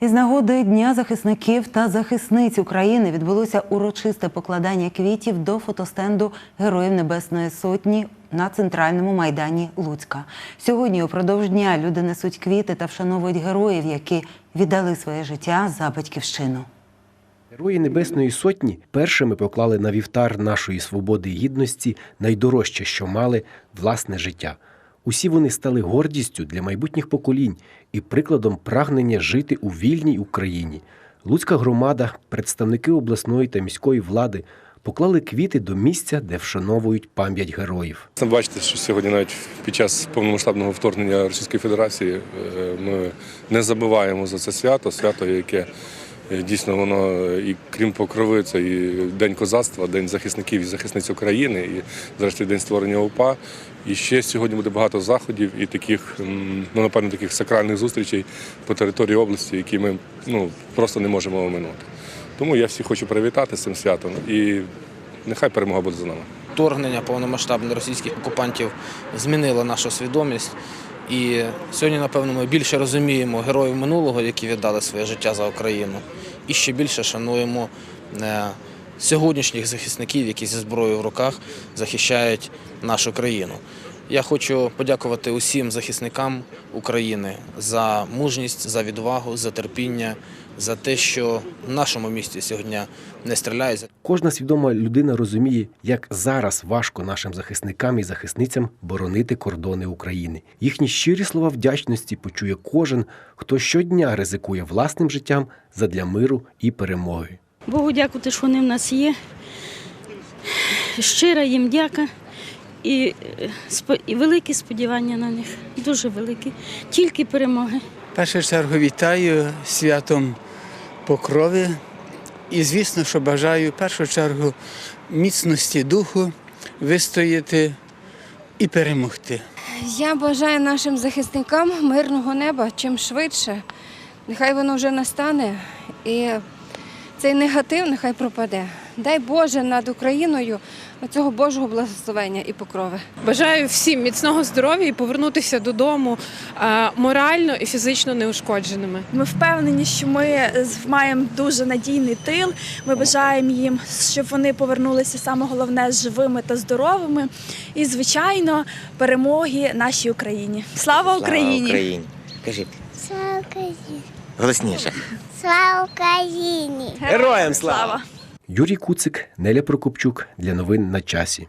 Із нагоди Дня захисників та захисниць України відбулося урочисте покладання квітів до фотостенду Героїв Небесної Сотні на центральному майдані Луцька. Сьогодні, упродовж дня, люди несуть квіти та вшановують героїв, які віддали своє життя за батьківщину. Герої Небесної Сотні першими поклали на вівтар нашої свободи і гідності найдорожче, що мали власне життя. Усі вони стали гордістю для майбутніх поколінь і прикладом прагнення жити у вільній Україні. Луцька громада, представники обласної та міської влади поклали квіти до місця, де вшановують пам'ять героїв. Це бачите, що сьогодні навіть під час повномасштабного вторгнення Російської Федерації е, ми не забуваємо за це свято, свято, яке е, дійсно воно е, і крім покрови, це і День козацтва, День захисників і захисниць України, і зрештою День створення УПА. І ще сьогодні буде багато заходів і таких, ну напевно, таких сакральних зустрічей по території області, які ми ну, просто не можемо оминути. Тому я всіх хочу привітати з цим святом і нехай перемога буде за нами. Вторгнення повномасштабне російських окупантів змінило нашу свідомість. І сьогодні, напевно, ми більше розуміємо героїв минулого, які віддали своє життя за Україну, і ще більше шануємо е, сьогоднішніх захисників, які зі зброєю в руках захищають нашу країну. Я хочу подякувати усім захисникам України за мужність, за відвагу, за терпіння, за те, що в нашому місті сьогодні не стріляють. Кожна свідома людина розуміє, як зараз важко нашим захисникам і захисницям боронити кордони України. Їхні щирі слова вдячності почує кожен, хто щодня ризикує власним життям задля миру і перемоги. Богу дякувати, що вони в нас є. Щира їм дяка і, е, і великі сподівання на них. Дуже великі. Тільки перемоги. В першу чергу вітаю святом покрови. І, звісно, що бажаю в першу чергу міцності духу вистояти і перемогти. Я бажаю нашим захисникам мирного неба чим швидше. Нехай воно вже настане і цей негатив нехай пропаде. Дай Боже над Україною цього Божого благословення і покрови. Бажаю всім міцного здоров'я і повернутися додому е, морально і фізично неушкодженими. Ми впевнені, що ми з- маємо дуже надійний тил. Ми бажаємо їм, щоб вони повернулися саме головне живими та здоровими. І, звичайно, перемоги нашій Україні. Слава Україні! Слава Україні! Кажіть Слава Україні! Голосніше. Слава Україні! Героям слава! Юрій Куцик, Неля Прокопчук для новин на часі.